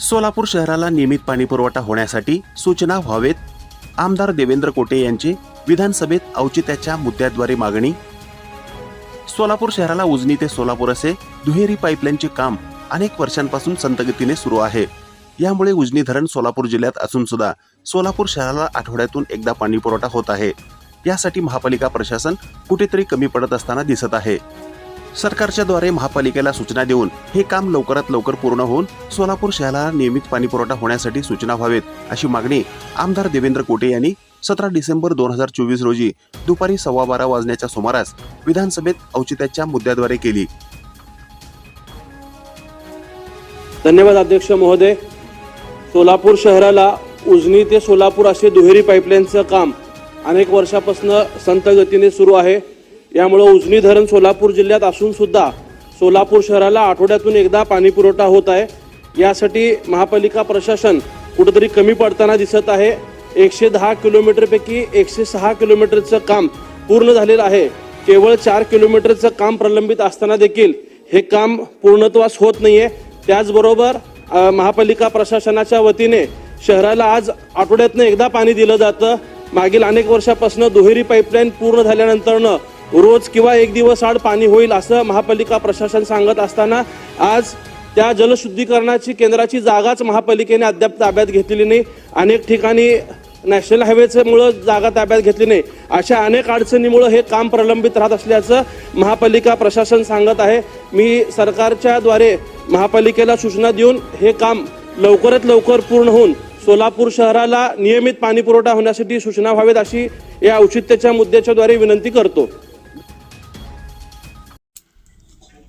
सोलापूर शहराला नियमित पाणीपुरवठा होण्यासाठी सूचना व्हावेत. आमदार देवेंद्र कोटे यांची विधानसभेत औचित्याच्या मुद्द्याद्वारे मागणी. सोलापूर शहराला उजनी ते सोलापूर असे दुहेरी पाईपलाईनचे काम अनेक वर्षांपासून संतगतीने सुरू आहे. यामुळे उजनी धरण सोलापूर जिल्ह्यात असून सुद्धा सोलापूर शहराला आठवड्यातून एकदा पाणी पुरवठा होत आहे. यासाठी महापालिका प्रशासन कुठेतरी कमी पडत असताना दिसत आहे. सरकारच्या द्वारे महापालिकेला सूचना देऊन हे काम लवकरात लवकर पूर्ण होऊन सोलापूर शहराला नियमित पाणी पुरवठा होण्यासाठी सूचना व्हावेत अशी मागणी आमदार देवेंद्र कोटे यांनी सतरा डिसेंबर दोन हजार चोवीस रोजी दुपारी सव्वा बारा वाजण्याच्या सुमारास विधानसभेत औचित्याच्या मुद्द्याद्वारे केली. धन्यवाद अध्यक्ष महोदय. सोलापूर शहराला उजनी ते सोलापूर असे दुहेरी पाईपलाईनचं काम अनेक वर्षापासून संत गतीने सुरू आहे. यामुळे उजनी धरण सोलापूर जिल्ह्यात असून सुद्धा सोलापूर शहराला आठवड्यातून एकदा पाणी पुरवठा होत आहे. यासाठी महापालिका प्रशासन कुठेतरी कमी पडताना दिसत आहे. एकशे दहा किलोमीटरपैकी एकशे सहा किलोमीटरचं काम पूर्ण झालेलं आहे. केवळ चार किलोमीटरचं काम प्रलंबित असताना देखील हे काम पूर्णत्वास होत नाही आहे त्याचबरोबर महापालिका प्रशासनाच्या वतीने शहराला आज आठवड्यातनं एकदा पाणी दिलं जातं. मागील अनेक वर्षापासून दुहेरी पाईपलाईन पूर्ण झाल्यानंतरनं रोज किंवा एक दिवस आड पाणी होईल असं महापालिका प्रशासन सांगत असताना आज त्या जलशुद्धीकरणाची केंद्राची जागाच महापालिकेने अद्याप ताब्यात घेतलेली नाही. अनेक ठिकाणी नॅशनल हायवेमुळं जागा ताब्यात घेतली नाही. अशा अनेक अडचणीमुळं हे काम प्रलंबित राहत असल्याचं महापालिका प्रशासन सांगत आहे. मी सरकारच्या द्वारे महापालिकेला सूचना देऊन हे काम लवकरात लवकर पूर्ण होऊन सोलापूर शहराला नियमित पाणीपुरवठा होण्यासाठी सूचना व्हावेत अशी या औचित्याच्या मुद्द्याच्याद्वारे विनंती करतो.